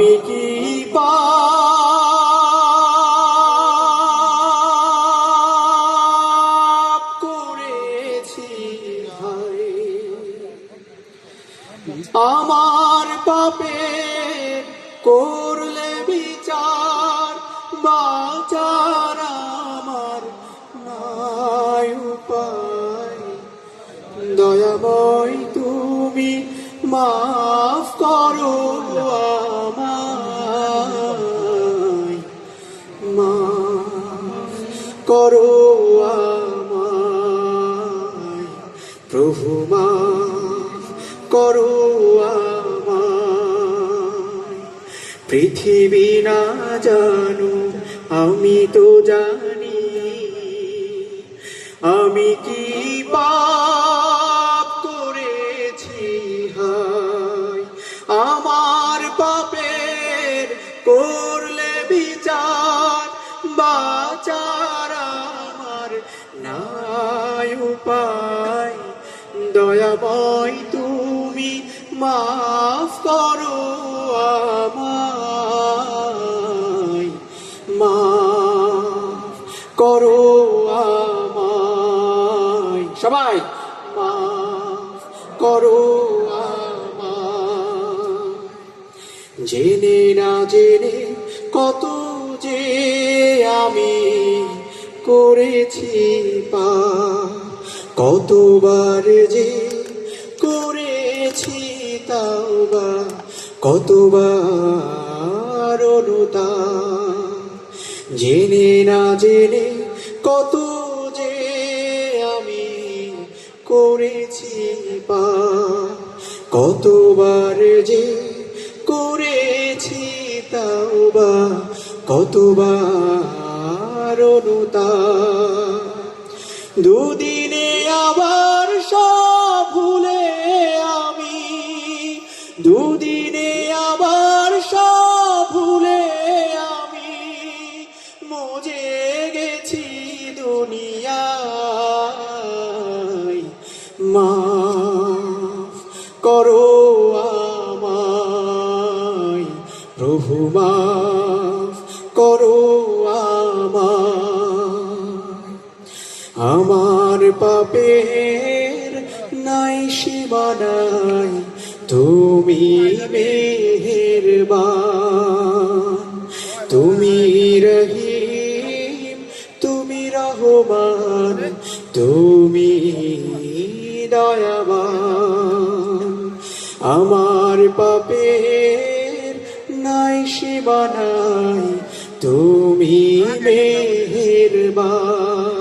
আমি কি করেছি আমার পাপে করলে বিচার, বাচার আমার নাই উপায়। দয়াময় তুমি মাফ করো করো আমায়। প্রভু করো আমায়। পৃথিবী না জানো, আমি তো জানি। আমি কি পাপ করেছি, হায়। আমার পাপের করলে বিচার বাচার উপায় দয়াময় তুমি মাফ করো আমায়। মাফ করো আমায়। সবাই। মাফ করো জেনে না জেনে কত যে আমি করেছি পা কতবার যে করেছি তাও বা কতবার অনুতা জেনে না জেনে কত যে আমি করেছি পা। কতবার যে করেছি তাও বা কতবার অনুতা দুদিনে আবার সব ভুলে আমি। দুদিনে আবার সব ভুলে আমি। মজে গেছি দুনিয়ায়। মাফ করো আমায়। প্রভু, মাফ করো আমায়। আমার পাপের নাই সীমানাই তুমি মেহেরবান। তুমি রহিম, তুমি রহমান, তুমি দয়াবান। আমার পাপের নাই সীমানাই তুমি মেহেরবান।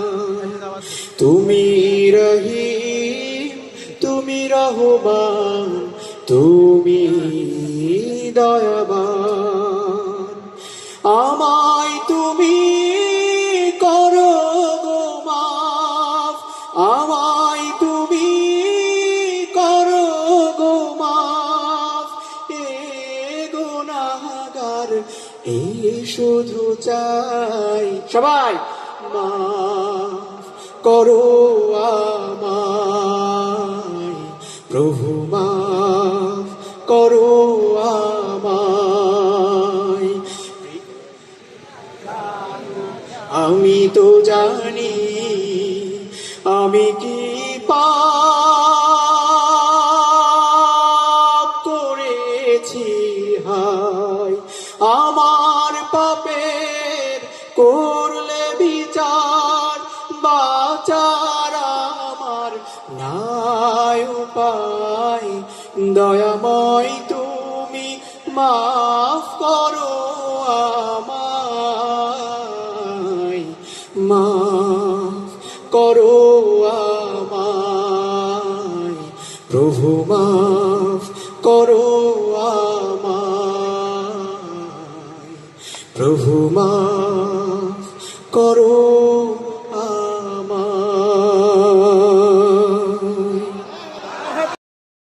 তুমি রহিম তুমি রহমান তুমি দয়াবান। আমায় তুমি করো গো মাফ আমায় তুমি করো গো মাফ। এ গুনাহগার এই শুধু চাই সবাই। মাফ। করো আমায়। প্রভু, মাফ করো আমায়। আমি তো জানি, আমি কি পাপ করেছি, হায়। আমার বাচার আমার নাই উপায়। দয়াময় তুমি মাফ করো আমায়। মাফ করো আমায়। প্রভু, মাফ করো আমায়। প্রভু, মাফ করো